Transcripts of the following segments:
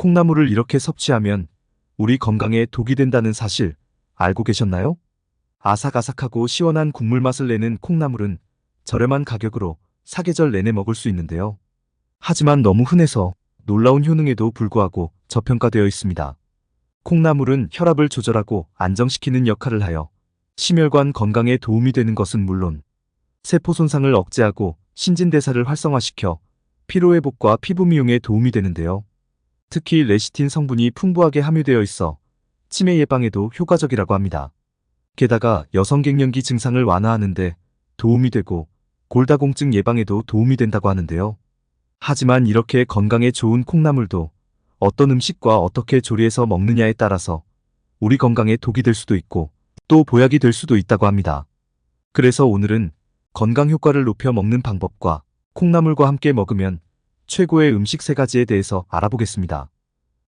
콩나물을 이렇게 섭취하면 우리 건강에 독이 된다는 사실 알고 계셨나요? 아삭아삭하고 시원한 국물 맛을 내는 콩나물은 저렴한 가격으로 사계절 내내 먹을 수 있는데요. 하지만 너무 흔해서 놀라운 효능에도 불구하고 저평가되어 있습니다. 콩나물은 혈압을 조절하고 안정시키는 역할을 하여 심혈관 건강에 도움이 되는 것은 물론 세포 손상을 억제하고 신진대사를 활성화시켜 피로회복과 피부 미용에 도움이 되는데요. 특히 레시틴 성분이 풍부하게 함유되어 있어 치매 예방에도 효과적이라고 합니다. 게다가 여성 갱년기 증상을 완화하는데 도움이 되고 골다공증 예방에도 도움이 된다고 하는데요. 하지만 이렇게 건강에 좋은 콩나물도 어떤 음식과 어떻게 조리해서 먹느냐에 따라서 우리 건강에 독이 될 수도 있고 또 보약이 될 수도 있다고 합니다. 그래서 오늘은 건강 효과를 높여 먹는 방법과 콩나물과 함께 먹으면 최고의 음식 세 가지에 대해서 알아보겠습니다.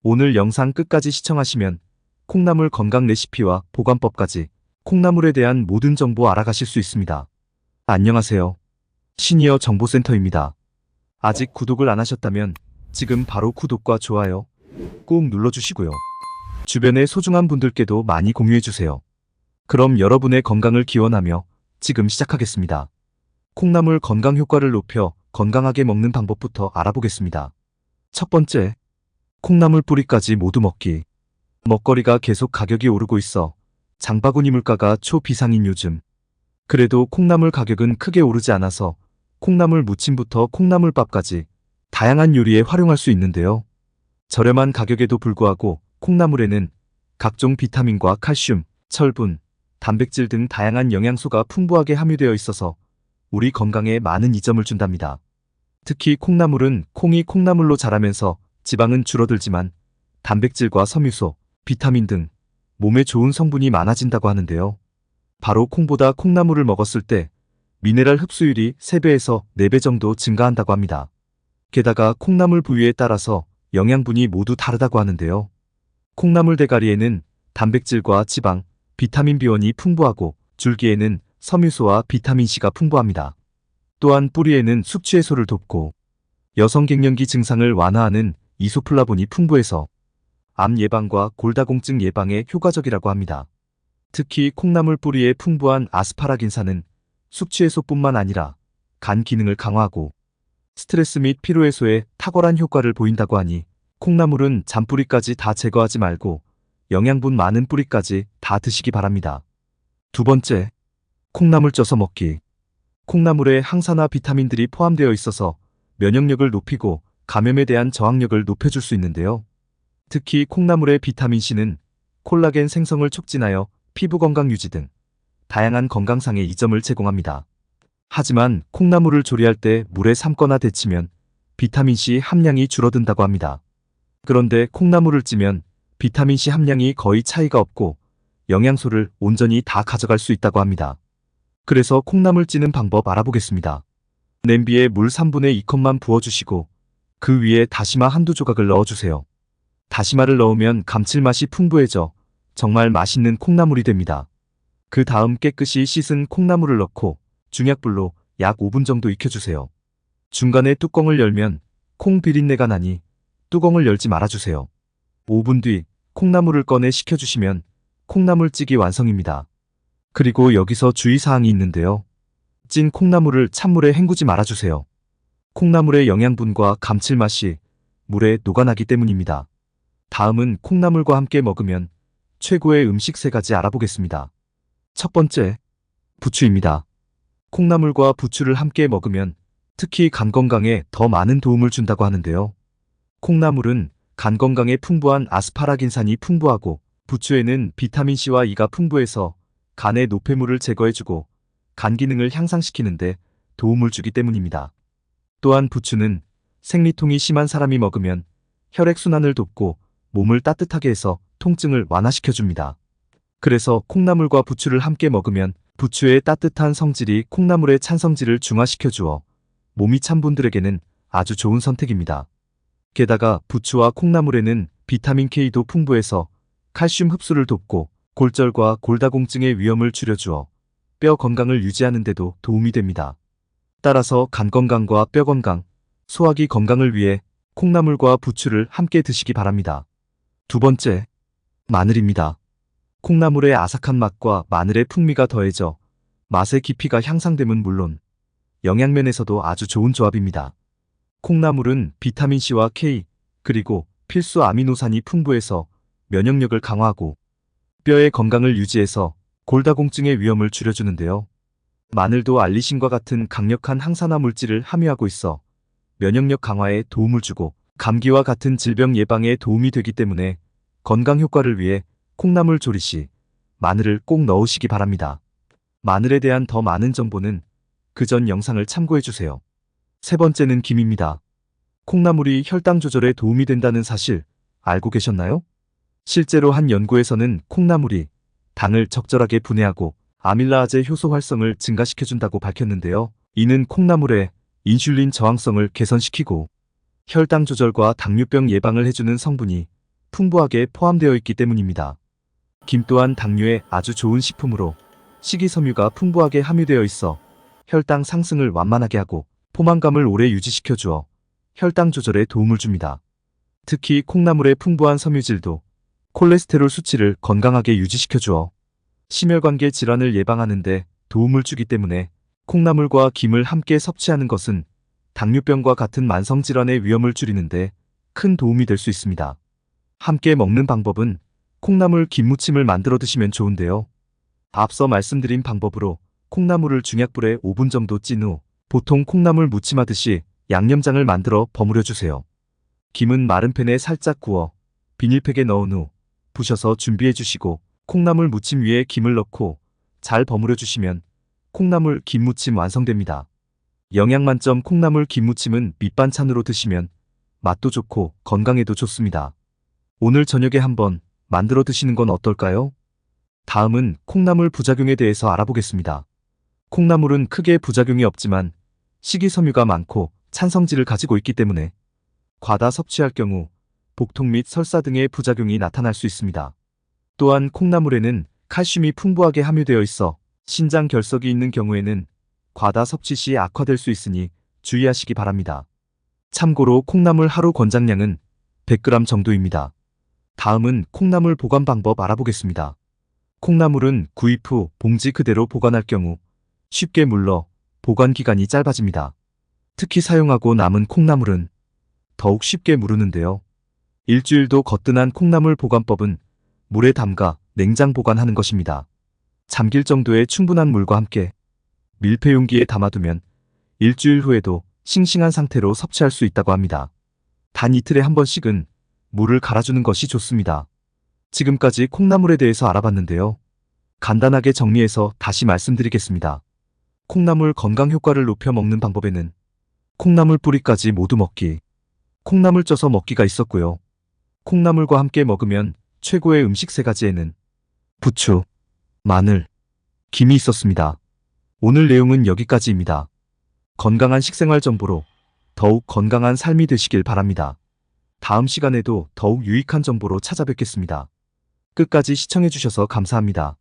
오늘 영상 끝까지 시청하시면 콩나물 건강 레시피와 보관법까지 콩나물에 대한 모든 정보 알아가실 수 있습니다. 안녕하세요. 시니어 정보센터입니다. 아직 구독을 안 하셨다면 지금 바로 구독과 좋아요 꾹 눌러주시고요. 주변의 소중한 분들께도 많이 공유해주세요. 그럼 여러분의 건강을 기원하며 지금 시작하겠습니다. 콩나물 건강 효과를 높여 건강하게 먹는 방법부터 알아보겠습니다. 첫 번째, 콩나물 뿌리까지 모두 먹기. 먹거리가 계속 가격이 오르고 있어 장바구니 물가가 초비상인 요즘. 그래도 콩나물 가격은 크게 오르지 않아서 콩나물 무침부터 콩나물밥까지 다양한 요리에 활용할 수 있는데요. 저렴한 가격에도 불구하고 콩나물에는 각종 비타민과 칼슘, 철분, 단백질 등 다양한 영양소가 풍부하게 함유되어 있어서 우리 건강에 많은 이점을 준답니다. 특히 콩나물은 콩이 콩나물로 자라면서 지방은 줄어들지만 단백질과 섬유소, 비타민 등 몸에 좋은 성분이 많아진다고 하는데요. 바로 콩보다 콩나물을 먹었을 때 미네랄 흡수율이 3배에서 4배 정도 증가한다고 합니다. 게다가 콩나물 부위에 따라서 영양분이 모두 다르다고 하는데요. 콩나물 대가리에는 단백질과 지방, 비타민 B1이 풍부하고 줄기에는 섬유소와 비타민C가 풍부합니다. 또한 뿌리에는 숙취해소를 돕고 여성 갱년기 증상을 완화하는 이소플라본이 풍부해서 암 예방과 골다공증 예방에 효과적이라고 합니다. 특히 콩나물 뿌리에 풍부한 아스파라긴산은 숙취해소뿐만 아니라 간 기능을 강화하고 스트레스 및 피로 해소에 탁월한 효과를 보인다고 하니 콩나물은 잔뿌리까지 다 제거하지 말고 영양분 많은 뿌리까지 다 드시기 바랍니다. 두 번째, 콩나물 쪄서 먹기. 콩나물에 항산화 비타민들이 포함되어 있어서 면역력을 높이고 감염에 대한 저항력을 높여줄 수 있는데요. 특히 콩나물의 비타민C는 콜라겐 생성을 촉진하여 피부 건강 유지 등 다양한 건강상의 이점을 제공합니다. 하지만 콩나물을 조리할 때 물에 삶거나 데치면 비타민C 함량이 줄어든다고 합니다. 그런데 콩나물을 찌면 비타민C 함량이 거의 차이가 없고 영양소를 온전히 다 가져갈 수 있다고 합니다. 그래서 콩나물 찌는 방법 알아보겠습니다. 냄비에 물 3분의 2컵만 부어주시고 그 위에 다시마 한두 조각을 넣어주세요. 다시마를 넣으면 감칠맛이 풍부해져 정말 맛있는 콩나물이 됩니다. 그 다음 깨끗이 씻은 콩나물을 넣고 중약불로 약 5분 정도 익혀주세요. 중간에 뚜껑을 열면 콩 비린내가 나니 뚜껑을 열지 말아주세요. 5분 뒤 콩나물을 꺼내 식혀주시면 콩나물찌개 완성입니다. 그리고 여기서 주의사항이 있는데요. 찐 콩나물을 찬물에 헹구지 말아주세요. 콩나물의 영양분과 감칠맛이 물에 녹아나기 때문입니다. 다음은 콩나물과 함께 먹으면 최고의 음식 세 가지 알아보겠습니다. 첫 번째, 부추입니다. 콩나물과 부추를 함께 먹으면 특히 간 건강에 더 많은 도움을 준다고 하는데요. 콩나물은 간 건강에 풍부한 아스파라긴산이 풍부하고 부추에는 비타민C와 E가 풍부해서 간의 노폐물을 제거해주고 간 기능을 향상시키는데 도움을 주기 때문입니다. 또한 부추는 생리통이 심한 사람이 먹으면 혈액순환을 돕고 몸을 따뜻하게 해서 통증을 완화시켜줍니다. 그래서 콩나물과 부추를 함께 먹으면 부추의 따뜻한 성질이 콩나물의 찬 성질을 중화시켜 주어 몸이 찬 분들에게는 아주 좋은 선택입니다. 게다가 부추와 콩나물에는 비타민 K도 풍부해서 칼슘 흡수를 돕고 골절과 골다공증의 위험을 줄여주어 뼈 건강을 유지하는 데도 도움이 됩니다. 따라서 간 건강과 뼈 건강, 소화기 건강을 위해 콩나물과 부추를 함께 드시기 바랍니다. 두 번째, 마늘입니다. 콩나물의 아삭한 맛과 마늘의 풍미가 더해져 맛의 깊이가 향상됨은 물론 영양면에서도 아주 좋은 조합입니다. 콩나물은 비타민C와 K, 그리고 필수 아미노산이 풍부해서 면역력을 강화하고 뼈의 건강을 유지해서 골다공증의 위험을 줄여주는데요. 마늘도 알리신과 같은 강력한 항산화 물질을 함유하고 있어 면역력 강화에 도움을 주고 감기와 같은 질병 예방에 도움이 되기 때문에 건강 효과를 위해 콩나물 조리 시 마늘을 꼭 넣으시기 바랍니다. 마늘에 대한 더 많은 정보는 그 전 영상을 참고해 주세요. 세 번째는 김입니다. 콩나물이 혈당 조절에 도움이 된다는 사실 알고 계셨나요? 실제로 한 연구에서는 콩나물이 당을 적절하게 분해하고 아밀라아제 효소 활성을 증가시켜준다고 밝혔는데요. 이는 콩나물의 인슐린 저항성을 개선시키고 혈당 조절과 당뇨병 예방을 해주는 성분이 풍부하게 포함되어 있기 때문입니다. 김 또한 당뇨에 아주 좋은 식품으로 식이섬유가 풍부하게 함유되어 있어 혈당 상승을 완만하게 하고 포만감을 오래 유지시켜 주어 혈당 조절에 도움을 줍니다. 특히 콩나물의 풍부한 섬유질도 콜레스테롤 수치를 건강하게 유지시켜 주어 심혈관계 질환을 예방하는 데 도움을 주기 때문에 콩나물과 김을 함께 섭취하는 것은 당뇨병과 같은 만성 질환의 위험을 줄이는데 큰 도움이 될 수 있습니다. 함께 먹는 방법은 콩나물 김무침을 만들어 드시면 좋은데요. 앞서 말씀드린 방법으로 콩나물을 중약불에 5분 정도 찐 후 보통 콩나물 무침하듯이 양념장을 만들어 버무려 주세요. 김은 마른 팬에 살짝 구워 비닐팩에 넣은 후 부셔서 준비해 주시고 콩나물 무침 위에 김을 넣고 잘 버무려 주시면 콩나물 김무침 완성됩니다. 영양 만점 콩나물 김무침은 밑반찬으로 드시면 맛도 좋고 건강에도 좋습니다. 오늘 저녁에 한번 만들어 드시는 건 어떨까요? 다음은 콩나물 부작용에 대해서 알아보겠습니다. 콩나물은 크게 부작용이 없지만 식이섬유가 많고 찬성질을 가지고 있기 때문에 과다 섭취할 경우 복통 및 설사 등의 부작용이 나타날 수 있습니다. 또한 콩나물에는 칼슘이 풍부하게 함유되어 있어 신장 결석이 있는 경우에는 과다 섭취 시 악화될 수 있으니 주의하시기 바랍니다. 참고로 콩나물 하루 권장량은 100g 정도입니다. 다음은 콩나물 보관 방법 알아보겠습니다. 콩나물은 구입 후 봉지 그대로 보관할 경우 쉽게 물러 보관 기간이 짧아집니다. 특히 사용하고 남은 콩나물은 더욱 쉽게 무르는데요. 일주일도 거뜬한 콩나물 보관법은 물에 담가 냉장 보관하는 것입니다. 잠길 정도의 충분한 물과 함께 밀폐 용기에 담아두면 일주일 후에도 싱싱한 상태로 섭취할 수 있다고 합니다. 단 이틀에 한 번씩은 물을 갈아주는 것이 좋습니다. 지금까지 콩나물에 대해서 알아봤는데요. 간단하게 정리해서 다시 말씀드리겠습니다. 콩나물 건강 효과를 높여 먹는 방법에는 콩나물 뿌리까지 모두 먹기, 콩나물 쪄서 먹기가 있었고요. 콩나물과 함께 먹으면 최고의 음식 세 가지에는 부추, 마늘, 김이 있었습니다. 오늘 내용은 여기까지입니다. 건강한 식생활 정보로 더욱 건강한 삶이 되시길 바랍니다. 다음 시간에도 더욱 유익한 정보로 찾아뵙겠습니다. 끝까지 시청해주셔서 감사합니다.